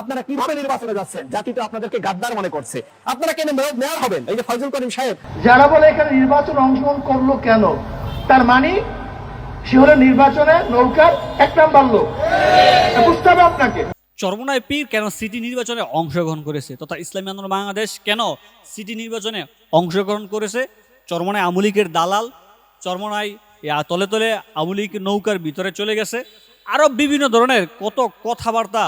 আপনারা কীভাবে নির্বাচনে যাচ্ছেন? জাতি তো আপনাদেরকে গাদ্দার মনে করছে। আপনারা কেন মেয়র হবেন? এই যে ফয়জুল করিম সাহেব। যারা বলে এখানে নির্বাচন অংশগ্রহণ করল কেন? তার মানে সে হলো নির্বাচনে নৌকার এক নাম্বার লোক। বুঝতে হবে আপনাকে। চরমনায় পীর কেন সিটি নির্বাচনে অংশগ্রহণ করেছে? তথা ইসলামী আন্দোলন বাংলাদেশ কেন সিটি নির্বাচনে অংশগ্রহণ করেছে? চরমনায় আমুলিকের দালাল চরমনায় তলে তলে আমুলিক নৌকার ভিতরে চলে গেছে। আরও বিভিন্ন ধরনের কত কথাবার্তা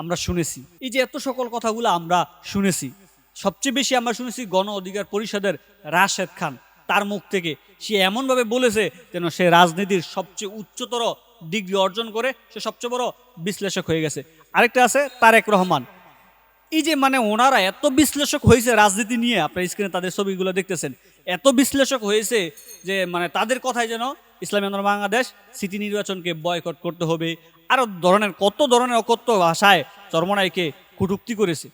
আমরা শুনেছি। এই যে এত সকল কথাগুলো আমরা শুনেছি, সবচেয়ে বেশি আমরা শুনেছি গণ অধিকার পরিষদের রাশেদ খান, তার মুখ থেকে। সে এমনভাবে বলেছে যেন সে রাজনীতির সবচেয়ে উচ্চতর ডিগ্রি অর্জন করে সে সবচেয়ে বড় বিশ্লেষক হয়ে গেছে। আরেকটা আছে তারেক রহমান। এই যে মানে ওনারা এত বিশ্লেষক হয়েছে রাজনীতি নিয়ে, আপনার স্ক্রিনে তাদের ছবিগুলো দেখতেছেন। এত বিশ্লেষক হয়েছে যে মানে তাদের কথায় যেন ইসলামী আন্দোলন বাংলাদেশ, সিটি নির্বাচনকে বয়কট করতে হবে। আরও ধরনের, কত ধরনের অকথ্য ভাষায় চরমনাইকে কটুক্তি করেছে।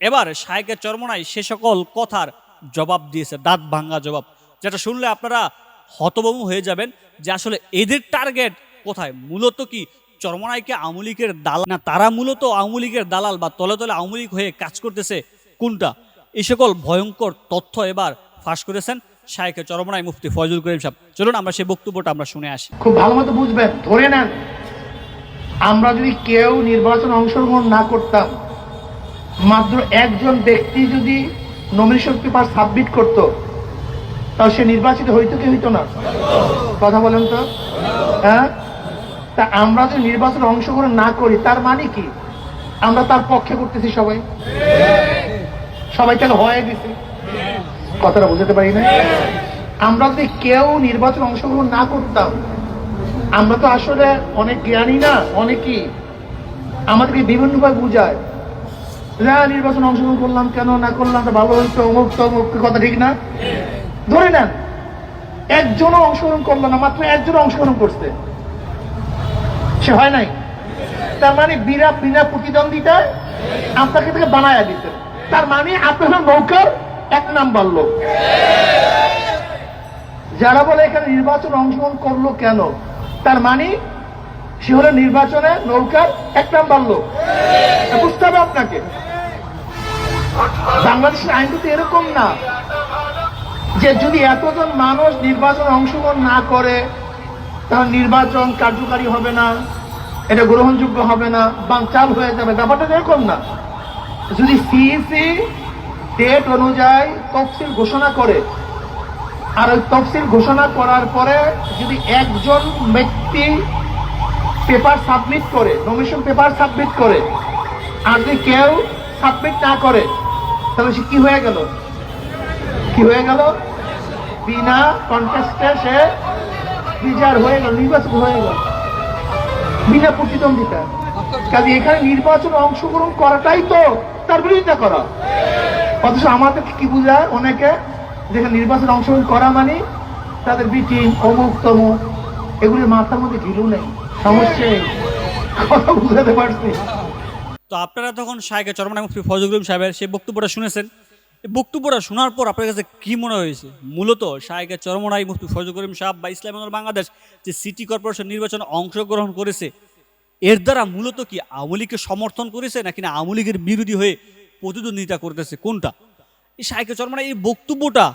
এবার শায়েকের চরমনাই সে সকল কথার জবাব দিয়েছে, দাঁত ভাঙ্গা জবাব। যেটা শুনলে আপনারা হতবমু হয়ে যাবেন যে আসলে এদের টার্গেট কোথায়? মূলত কি চরমনাইকে আমুলিকের দালাল? না, তারা মূলত আমুলিকের দালাল বা তলে তলে আমুলিক হয়ে কাজ করতেছে কোনটা? এই সকল ভয়ঙ্কর তথ্য এবার ফাঁস করেছেন। শায়েখে চরমনাই মুফতি ফয়জুল করিম সাহেব। চলুন আমরা সেই বক্তব্যটা আমরা শুনে আসি। খুব ভালো মতো বুঝবেন, ধরে নেন। আমরা যদি কেউ নির্বাচন অংশগ্রহণ না করতাম, মাত্র একজন ব্যক্তি যদি নমিনেশন পেপার সাবমিট করত, তাহলে সে নির্বাচিত হইতো কি হইতো না? কথা বলেন তো। হ্যাঁ? তা আমরা যদি নির্বাচনে অংশগ্রহণ না করি, তার মানে কি? আমরা তার পক্ষে করতেছি সবাই। সবাই তাহলে হয়ে গেছে। কথাটা বুঝতে পারি না আমরা যদি কেউ নির্বাচন অংশগ্রহণ না করতাম, আমরা তো আসলে অনেক জ্ঞানী না, অনেকই। আমাদেরকে বিভিন্নভাবে বুঝায়। না, নির্বাচন অংশগ্রহণ করলাম কেন, না করলাম তো ভালো হইতো অমুক, তমুক কথা, ঠিক না? ধরে নেন, একজনও অংশগ্রহণ করল না, মাত্র একজন অংশগ্রহণ করছে। সে হয় নাই। তার মানে বিনা বিনা প্রতিদ্বন্দ্বিতায় আপনাকে থেকে বানায়া দিতে তার মানে আপনার নৌকার এক নাম্বার লোক। যারা বলে এখানে নির্বাচন অংশগ্রহণ করল কেন? তার মানে সে হলো নির্বাচনে নৌকার এক নাম্বার লোক। বুঝতে হবে আপনাকে। বাংলাদেশের আইন তো এরকম না যে যদি এতজন মানুষ নির্বাচন অংশগ্রহণ না করে, তাহলে নির্বাচন কার্যকারী হবে না, এটা গ্রহণযোগ্য হবে না বাঞ্চাল হয়ে যাবে। ব্যাপারটা এরকম না। যদি সিইসি ডেট অনুযায়ী তফসিল ঘোষণা করে। আর ওই তফসিল ঘোষণা করার পরে যদি একজন ব্যক্তি পেপার সাবমিট করে নমিনেশন পেপার সাবমিট করে, আর যদি কেউ সাবমিট না করে, তাহলে সে কি হয়ে গেল? কি হয়ে গেল? বিনা কন্টেস্টে সে বিচার হয়ে গেল নির্বাচন হয়ে গেল। বিনা প্রতিদ্বন্দ্বিতা কাজে এখানে নির্বাচন অংশগ্রহণ করাটাই তো তার বিরোধিতা করা। অথচ আমাদেরকে কি বোঝায়? অনেকে যেখানে নির্বাচনে অংশগ্রহণ করা মানে তাদের বিটিং অমুক, তমুক, এগুলির মাথার মধ্যে ঘিলু নেই। সমস্যা কথা বুঝাতে পারছি। তো আপনারা তখন শায়েখে চরমনাই মুফতি ফয়জুল করিম সাহেবের সেই বক্তব্যটা শুনেছেন। এই বক্তব্যটা শোনার পর আপনার কাছে কী মনে হয়েছে? মূলত শায়েখে চরমনাই মুফতি ফয়জুল করিম সাহেব বা ইসলাম বাংলাদেশ যে সিটি কর্পোরেশন নির্বাচনে অংশগ্রহণ করেছে, এর দ্বারা মূলত কি আওয়ামী লীগকে সমর্থন করেছে নাকি না আওয়ামী লীগের বিরোধী হয়ে প্রতিদ্বন্দ্বিতা করতেছে, কোনটা? এই শায়েখে চরমনাই এই বক্তব্যটা,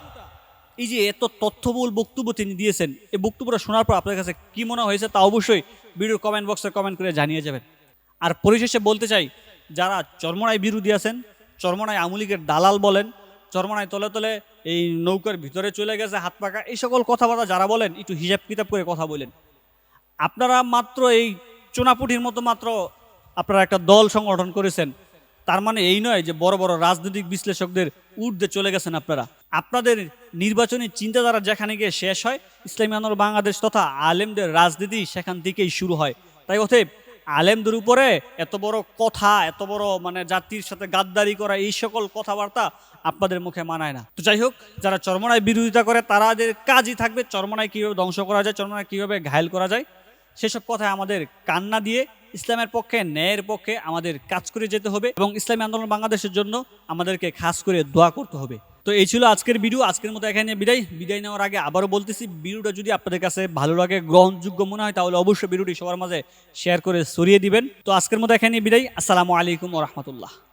এই যে এত তথ্যবহুল বক্তব্য তিনি দিয়েছেন, এই বক্তব্যটা শোনার পর আপনার কাছে কি মনে হয়েছে তা অবশ্যই ভিডিওর কমেন্ট বক্সে কমেন্ট করে জানিয়ে যাবেন। আর পরিশেষে বলতে চাই, যারা চরমনায় বিরোধী আছেন, চরমনায় আমুলিকের দালাল বলেন, চরমনায় তলে তলে এই নৌকার ভিতরে চলে গেছে, হাত পাকা, এই সকল কথাবার্তা যারা বলেন, একটু হিসাব কিতাব করে কথা বলেন। আপনারা মাত্র এই চোনাপুটির মতো মাত্র আপনারা একটা দল সংগঠন করেছেন তার মানে এই নয় যে বড় বড় রাজনৈতিক বিশ্লেষকদের ঊর্ধ্বে চলে গেছেন আপনারা। আপনাদের নির্বাচনী চিন্তাধারা যেখানে গিয়ে শেষ হয়, ইসলামী আন্দোলন বাংলাদেশ তথা আলেমদের রাজনীতি সেখান থেকেই শুরু হয়। তাই অতএব আলেমদের উপরে এত বড় কথা, এত বড় মানে জাতির সাথে গাদ্দারি করা, এই সকল কথাবার্তা আপনাদের মুখে মানায় না। তো যাই হোক, যারা চরমনায় বিরোধিতা করে তারাদের কাজই থাকবে। চরমনায় কীভাবে ধ্বংস করা যায়, চরমনায় কীভাবে ঘায়ল করা যায় সেসব কথায় আমাদের কান্না দিয়ে ইসলামের পক্ষে, ন্যায়ের পক্ষে আমাদের কাজ করে যেতে হবে এবং ইসলামী আন্দোলন বাংলাদেশের জন্য আমাদেরকে খাস করে দোয়া করতে হবে। তো এই ছিল আজকের ভিডিও, আজকের মতো এখানে বিদায়। বিদায় নেওয়ার আগে আবারও বলতেছি, ভিডিওটা যদি আপনাদের কাছে ভালো লাগে, গ্রহণযোগ্য মনে হয়, তাহলে অবশ্যই ভিডিওটি সবার মাঝে শেয়ার করে সরিয়ে দিবেন। তো আজকের মতো এখানে বিদায়। আসসালামু আলাইকুম রহমতুল্লাহ।